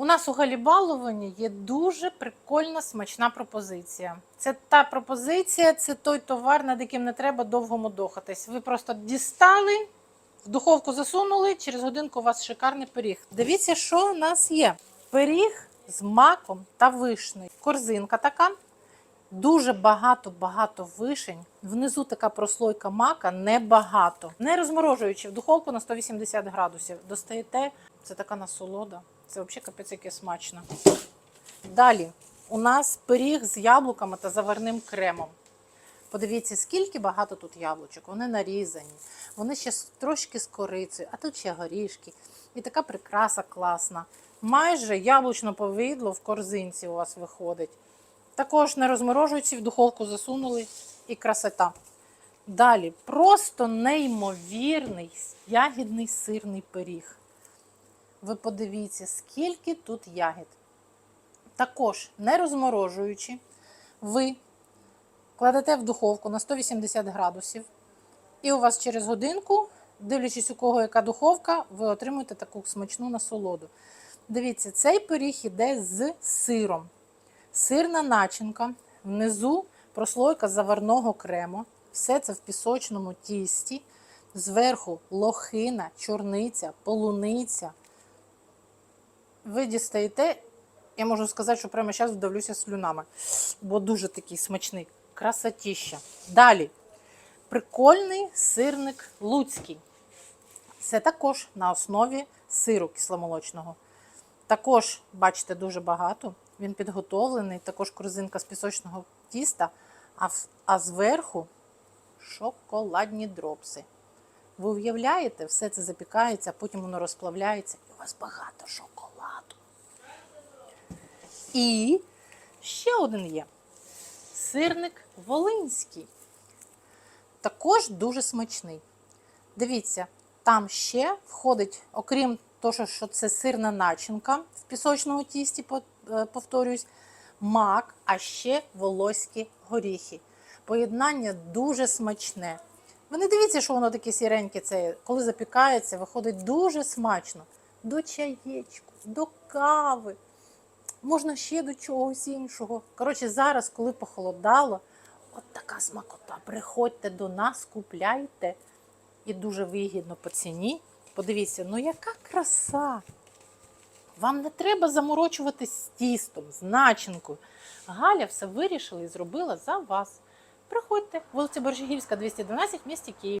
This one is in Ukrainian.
У нас у Галібаловані є дуже прикольна смачна пропозиція. Це та пропозиція, це той товар, над яким не треба довго мудохатись. Ви просто дістали, в духовку засунули, через годинку у вас шикарний пиріг. Дивіться, що у нас є: пиріг з маком та вишнею. Корзинка така. Дуже багато-багато вишень. Внизу така прослойка мака небагато. Не розморожуючи в духовку на 180 градусів. Достаєте, це така насолода. Це взагалі капець яке смачно. Далі у нас пиріг з яблуками та заварним кремом. Подивіться, скільки багато тут яблучок. Вони нарізані, вони ще трошки з корицею, а тут ще горішки. І така прикраса класна. Майже яблучно повидло в корзинці у вас виходить. Також не розморожуючи, в духовку засунули і красота. Далі просто неймовірний ягідний сирний пиріг. Ви подивіться, скільки тут ягід. Також не розморожуючи, ви кладете в духовку на 180 градусів, і у вас через годинку, дивлячись у кого яка духовка, ви отримуєте таку смачну насолоду. Дивіться, цей пиріг іде з сиром. Сирна начинка, внизу прослойка заварного крему. Все це в пісочному тісті. Зверху лохина, чорниця, полуниця. Ви дістаєте, я можу сказати, що прямо зараз вдавлюся слюнами, бо дуже такий смачний. Красотіща. Далі. Прикольний сирник луцький. Це також на основі сиру кисломолочного. Також, бачите, дуже багато. Він підготовлений, також корзинка з пісочного тіста, а, а зверху шоколадні дропси. Ви уявляєте, все це запікається, потім воно розплавляється, і у вас багато шоколаду. І ще один є сирник волинський. Також дуже смачний. Дивіться, там ще входить, окрім того, що це сирна начинка в пісочному тісті, е, повторюсь, мак, а ще волоські горіхи. Поєднання дуже смачне. Ви не дивіться, що воно таке сіреньке, це коли запікається, виходить дуже смачно. До чаєчку, до кави, можна ще до чогось іншого. Коротше, зараз, коли похолодало, от така смакота. Приходьте до нас, купляйте і дуже вигідно по ціні. Подивіться, ну яка краса! Вам не треба заморочуватись з тістом, з начинкою. Галя все вирішила і зробила за вас. Приходьте, вулиця Боржигівська, 212, місті Київ.